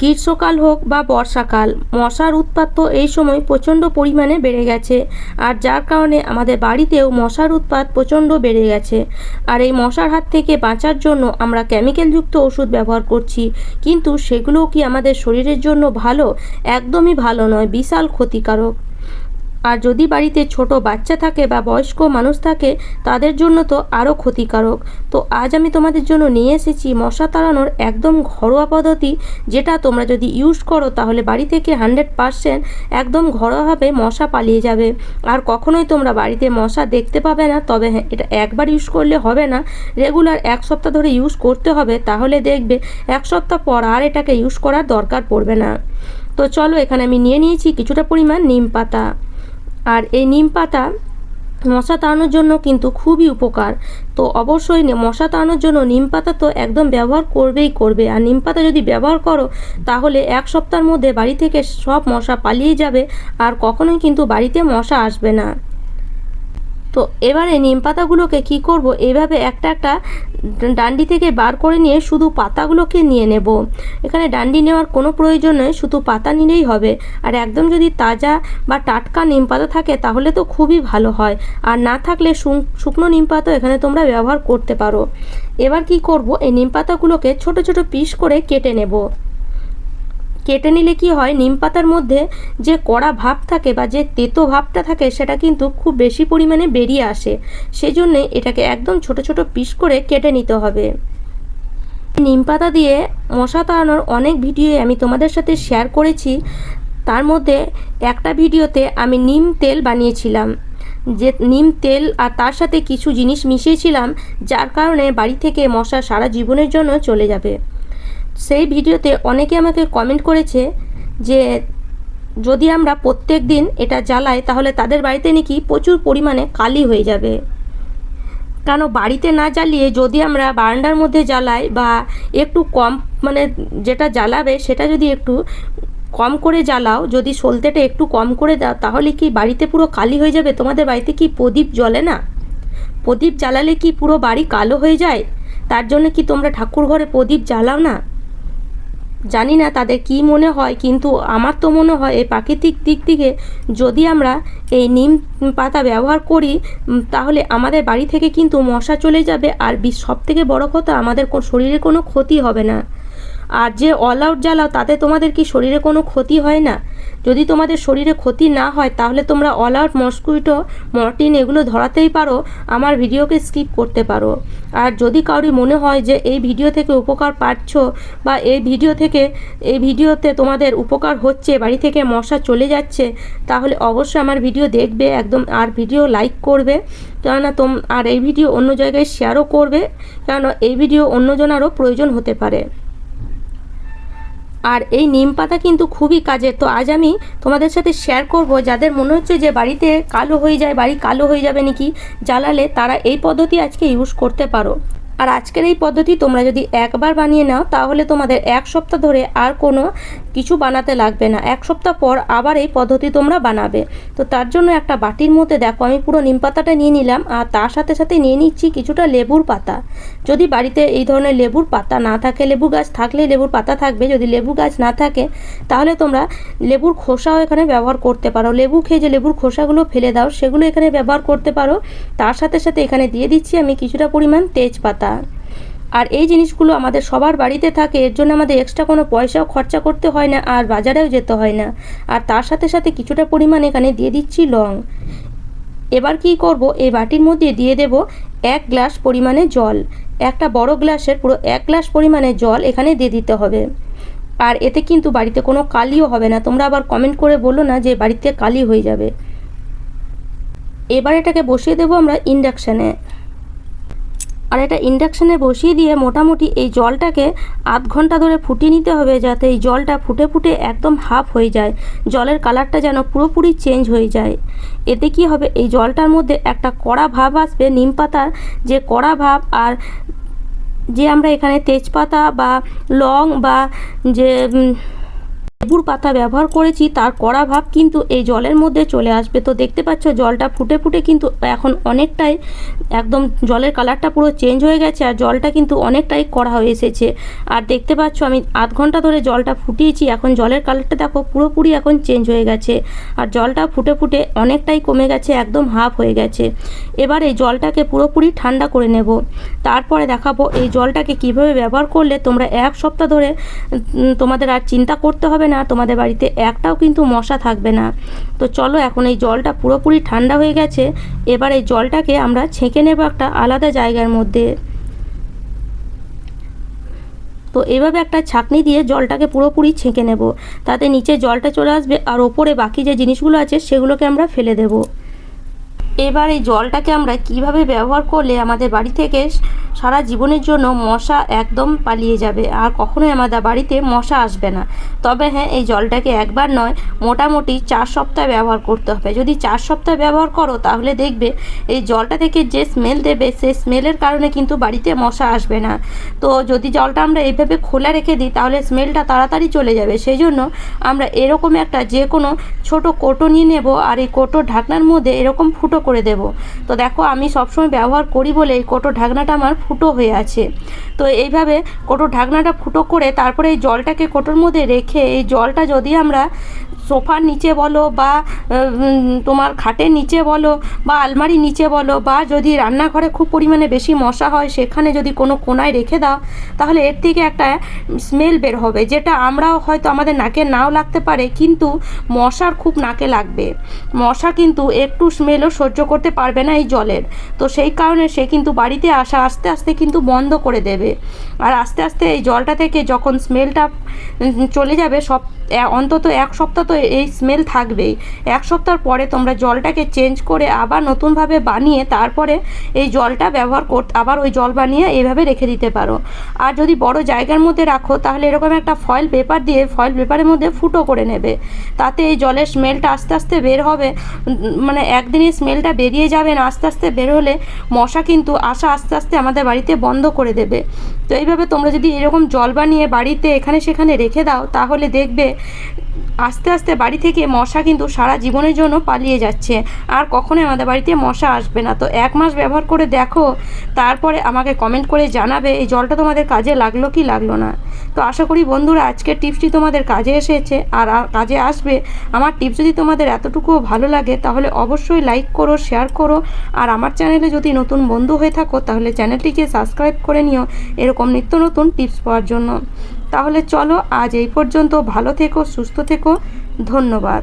গ্রীষ্মকাল হোক বা বর্ষাকাল, মশার উৎপাত তো এই সময় প্রচণ্ড পরিমাণে বেড়ে গেছে। আর যার কারণে আমাদের বাড়িতেও মশার উৎপাত প্রচণ্ড বেড়ে গেছে। আর এই মশার হাত থেকে বাঁচার জন্য আমরা কেমিক্যালযুক্ত ওষুধ ব্যবহার করছি। কিন্তু সেগুলোও কি আমাদের শরীরের জন্য ভালো? একদমই ভালো নয়, বিশাল ক্ষতিকারক। আর যদি বাড়িতে ছোট বাচ্চা থাকে বা বয়স্ক মানুষ থাকে, তাদের জন্য তো আরও ক্ষতিকারক। তো আজ আমি তোমাদের জন্য নিয়ে এসেছি মশা তাড়ানোর একদম ঘরোয়া পদ্ধতি, যেটা তোমরা যদি ইউজ করো, তাহলে বাড়ি থেকে হান্ড্রেড পারসেন্ট একদম ঘরোয়াভাবে মশা পালিয়ে যাবে। আর কখনোই তোমরা বাড়িতে মশা দেখতে পাবে না, তবে হ্যাঁ এটা একবার ইউজ করলে হবে না। রেগুলার এক সপ্তাহ ধরে ইউজ করতে হবে, তাহলে দেখবে এক সপ্তাহ পর আর এটাকে ইউজ করার দরকার পড়বে না। তো চলো, এখানে আমি নিয়ে নিয়েছি কিছুটা পরিমাণ নিম পাতা। আর এই নিম পাতা মশা তাড়ানোর জন্য কিন্তু খুবই উপকার। তো অবশ্যই মশা তাড়ানোর জন্য নিম পাতা তো একদম ব্যবহার করবেই করবে। আর নিম পাতা যদি ব্যবহার করো, তাহলে এক সপ্তাহের মধ্যে বাড়ি থেকে সব মশা পালিয়ে যাবে। আর কখনোই কিন্তু বাড়িতে মশা আসবে না। তো এবারে নিম পাতাগুলোকে কী করব? এভাবে একটা একটা ডান্ডি থেকে বার করে নিয়ে শুধু পাতাগুলোকে নিয়ে নেব। এখানে ডান্ডি নেওয়ার কোনো প্রয়োজন নেই, শুধু পাতা নিলেই হবে। আর একদম যদি তাজা বা টাটকা নিম পাতা থাকে, তাহলে তো খুবই ভালো হয়। আর না থাকলে শুক- শুকনো নিম পাতা এখানে তোমরা ব্যবহার করতে পারো। এবার কি করব? এই নিম পাতাগুলোকে ছোট ছোট পিস করে কেটে নেব। কেটে নিলে কি হয়? নিম পাতার মধ্যে যে কড়া ভাব থাকে বা যে তেতো ভাবটা থাকে, সেটা কিন্তু খুব বেশি পরিমাণে বেরিয়ে আসে। সেজন্যে এটাকে একদম ছোট ছোট পিস করে কেটে নিতে হবে। নিম পাতা দিয়ে মশা তাড়ানোর অনেক ভিডিও আমি তোমাদের সাথে শেয়ার করেছি। তার মধ্যে একটা ভিডিওতে আমি নিম তেল বানিয়েছিলাম। যে নিম তেল আর তার সাথে কিছু জিনিস মিশিয়েছিলাম, যার কারণে বাড়ি থেকে মশা সারা জীবনের জন্য চলে যাবে। সেই ভিডিওতে অনেকে আমাকে কমেন্ট করেছে যে, যদি আমরা প্রত্যেক দিন এটা জ্বালাই, তাহলে তাদের বাড়িতে নাকি প্রচুর পরিমাণে কালি হয়ে যাবে। কেন বাড়িতে না জ্বালিয়ে যদি আমরা বারান্দার মধ্যে জ্বালাই বা একটু কম মানে যেটা জ্বালাবে সেটা যদি একটু কম করে জ্বালাও, যদি সলতেটা একটু কম করে দাও, তাহলে কি বাড়িতে পুরো কালি হয়ে যাবে? তোমাদের বাড়িতে কি প্রদীপ জ্বলে না? প্রদীপ জ্বালালে কি পুরো বাড়ি কালো হয়ে যায়? তার জন্য কি তোমরা ঠাকুর ঘরে প্রদীপ জ্বালাও না? জানি না তাদের কি মনে হয়, কিন্তু আমার তো মনে হয় এই প্রাকৃতিক দিক থেকে যদি আমরা এই নিম পাতা ব্যবহার করি তাহলে আমাদের বাড়ি থেকে কিন্তু মশা চলে যাবে। আর সব থেকে বড়ো কথা, আমাদের শরীরে কোনো ক্ষতি হবে না। আর যে অল আউট জ্বালাও, তাতে তোমাদের কি শরীরে কোনো ক্ষতি হয় না? যদি তোমাদের শরীরে ক্ষতি না হয়, তাহলে তোমরা অল আউট মস্কুইটো মর্টিন এগুলো ধরাতেই পারো, আমার ভিডিওকে স্কিপ করতে পারো। আর যদি কাউরি মনে হয় যে এই ভিডিও থেকে উপকার পাচ্ছ বা এই ভিডিও থেকে, এই ভিডিওতে তোমাদের উপকার হচ্ছে, বাড়ি থেকে মশা চলে যাচ্ছে, তাহলে অবশ্যই আমার ভিডিও দেখবে, একদম আর ভিডিও লাইক করবে। কেননা তোম, আর এই ভিডিও অন্য জায়গায় শেয়ারও করবে, কেননা এই ভিডিও অন্যজনারও প্রয়োজন হতে পারে। আর এই নিম পাতা কিন্তু খুবই কাজের। তো আজ আমি তোমাদের সাথে শেয়ার করব যাদের মনে হচ্ছে যে বাড়িতে কালো হয়ে যায়, বাড়ি কালো হয়ে যাবে নাকি, জ্বালালে তারা এই পদ্ধতি আজকে ইউজ করতে পারো। আর আজকের এই পদ্ধতি তোমরা যদি একবার বানিয়ে নাও, তাহলে তোমাদের এক সপ্তাহ ধরে আর কোনো কিছু বানাতে লাগবে না। এক সপ্তাহ পর আবার এই পদ্ধতি তোমরা বানাবে। তো তার জন্য একটা বাটির মধ্যে দেখো, আমি পুরো নিম পাতাটা নিয়ে নিলাম, আর তার সাথে সাথে নিয়ে নিচ্ছি কিছুটা লেবুর পাতা। যদি বাড়িতে এই ধরনের লেবুর পাতা না থাকে, লেবু গাছ থাকলে লেবুর পাতা থাকবে, যদি লেবু গাছ না থাকে, তাহলে তোমরা লেবুর খোসাও এখানে ব্যবহার করতে পারো। লেবু খেয়ে যে লেবুর খোসাগুলো ফেলে দাও, সেগুলো এখানে ব্যবহার করতে পারো। তার সাথে সাথে এখানে দিয়ে দিচ্ছি আমি কিছুটা পরিমাণ তেজপাতা। আর এই জিনিসগুলো আমাদের সবার বাড়িতে থাকে, এর জন্য আমাদের এক্সট্রা কোনো পয়সাও খরচা করতে হয় না, আর বাজারেও যেতে হয় না। আর তার সাথে সাথে কিছুটা পরিমাণ এখানে দিয়ে দিচ্ছি লং। এবার কি করব? এই বাটির মধ্যে দিয়ে দেব এক গ্লাস পরিমাণে জল। একটা বড় গ্লাসের পুরো এক গ্লাস পরিমাণে জল এখানে দিয়ে দিতে হবে। আর এতে কিন্তু বাড়িতে কোনো কালিও হবে না। তোমরা আবার কমেন্ট করে বলো না যে বাড়িতে কালি হয়ে যাবে। এবার এটাকে বসিয়ে দেবো আমরা ইন্ডাকশানে আর এটা ইন্ডাকশানে বসিয়ে দিয়ে মোটামুটি এই জলটাকে আধ ঘণ্টা ধরে ফুটিয়ে নিতে হবে যাতে এই জলটা ফুটে ফুটে একদম হাফ হয়ে যায়। জলের কালারটা যেন পুরোপুরি চেঞ্জ হয়ে যায়। এতে কি হবে? এই জলটার মধ্যে একটা কড়া ভাব আসবে, নিম পাতার যে কড়া ভাব আর যে আমরা এখানে তেজপাতা বা লং বা যে লেবুর পাতা ব্যবহার করেছি, তার কড়া ভাব কিন্তু এই জলের মধ্যে চলে আসবে। তো দেখতে পাচ্ছ, জলটা ফুটে ফুটে কিন্তু এখন অনেকটাই একদম জলের কালারটা পুরো চেঞ্জ হয়ে গেছে আর জলটা কিন্তু অনেকটাই কড়া হয়ে এসেছে। আর দেখতে পাচ্ছ, আমি আধ ঘণ্টা ধরে জলটা ফুটিয়েছি, এখন জলের কালারটা দেখো পুরোপুরি এখন চেঞ্জ হয়ে গেছে। আর জলটা ফুটে ফুটে অনেকটাই কমে গেছে, একদম হাফ হয়ে গেছে। এবার এই জলটাকে পুরোপুরি ঠান্ডা করে নেব। তারপরে দেখাবো এই জলটাকে কীভাবে ব্যবহার করলে তোমরা এক সপ্তাহ ধরে তোমাদের আর চিন্তা করতে হবে না। তোমাদের বাড়িতে একটাও কিন্তু মশা থাকবে না। তো চলো এখন এই জলটা পুরোপুরি ঠান্ডা হয়ে গেছে। এবার এই জলটাকে আমরা ছেঁকে নেব একটা আলাদা জায়গার মধ্যে। তো এভাবে একটা ছাঁকনি দিয়ে জলটাকে পুরোপুরি ছেঁকে নেব। তাতে নিচে জলটা চলে আসবে আর ওপরে বাকি যে জিনিসগুলো আছে সেগুলোকে আমরা ফেলে দেব। এবার এই জলটাকে আমরা কীভাবে ব্যবহার করলে আমাদের বাড়ি থেকে সারা জীবনের জন্য মশা একদম পালিয়ে যাবে। আর কখনোই আমাদের বাড়িতে মশা আসবে না। তবে হ্যাঁ এই জলটাকে একবার নয়, মোটামুটি চার সপ্তাহ ব্যবহার করতে হবে। যদি চার সপ্তাহ ব্যবহার করো, তাহলে দেখবে এই জলটা থেকে যে স্মেল দেবে, সেই স্মেলের কারণে কিন্তু বাড়িতে মশা আসবে না। তো যদি জলটা আমরা এইভাবে খোলা রেখে দিই, তাহলে স্মেলটা তাড়াতাড়ি চলে যাবে। সেই জন্য আমরা এরকম একটা যে কোনো ছোট কোটো নিয়ে নেব, আর এই কোটোর ঢাকনার মধ্যে এরকম ফুটো করে দেব। তো দেখো, আমি সবসময় ব্যবহার করি বলে এই কোটোর ঢাকনাটা আমার ফুটো হয়ে আছে। তো এইভাবে কোটো ঢাকনাটা ফুটো করে তারপরে এই জলটাকে কোটোর মধ্যে রেখে এই জলটা যদি আমরা সোফার নিচে বলো বা তোমার খাটের নিচে বলো বা আলমারির নিচে বলো বা যদি রান্নাঘরে খুব পরিমাণে বেশি মশা হয় সেখানে যদি কোনো কোনায় রেখে দাও, তাহলে এর থেকে একটা স্মেল বের হবে যেটা আমরাও হয়তো আমাদের নাকে নাও লাগতে পারে, কিন্তু মশার খুব নাকে লাগবে। মশা কিন্তু একটু স্মেলও সহ্য করতে পারবে না এই জলের। তো সেই কারণে সে কিন্তু বাড়িতে আসা আস্তে আস্তে কিন্তু বন্ধ করে দেবে। আর আস্তে আস্তে এই জলটা থেকে যখন স্মেলটা চলে যাবে সব অন্তত এক সপ্তাহ তো এই স্মেল থাকবেই। এক সপ্তাহ পরে তোমরা জলটাকে চেঞ্জ করে আবার নতুনভাবে বানিয়ে তারপরে এই জলটা ব্যবহার কর আবার ওই জল বানিয়ে এইভাবে রেখে দিতে পারো। আর যদি বড় জায়গার মধ্যে রাখো, তাহলে এরকম একটা ফয়েল পেপার দিয়ে ফয়েল পেপারের মধ্যে ফুটো করে নেবে। তাতে এই জলের স্মেলটা আস্তে আস্তে বের হবে। মানে একদিনই স্মেলটা বেরিয়ে যাবে না, আস্তে আস্তে বের হলে মশা কিন্তু আসা আস্তে আস্তে আমাদের বাড়িতে বন্ধ করে দেবে। তো এইভাবে তোমরা যদি এরকম জল বানিয়ে বাড়িতে এখানে সেখানে রেখে দাও, তাহলে দেখবে আস্তে আস্তে বাড়ি থেকে মশা কিন্তু সারা জীবনের জন্য পালিয়ে যাচ্ছে। আর কখনোই আমাদের বাড়িতে মশা আসবে না। তো এক মাস ব্যবহার করে দেখো, তারপরে আমাকে কমেন্ট করে জানাবে, এই জলটা তোমাদের কাজে লাগল কি লাগল না? তো আশা করি বন্ধুরা আজকের টিপসটি তোমাদের কাজে এসেছে। আর কাজে আসবে। আমার টিপস যদি তোমাদের এতটুকুও ভালো লাগে, তাহলে অবশ্যই লাইক করো শেয়ার করো। আর আমার চ্যানেলে যদি নতুন বন্ধু হয়ে থাকো, তাহলে চ্যানেলটিকে সাবস্ক্রাইব করে নিও। এরকম নিত্য নতুন টিপস পাওয়ার জন্য। তাহলে চলো আজ এই পর্যন্ত ভালো থেকো সুস্থ থেকো ধন্যবাদ।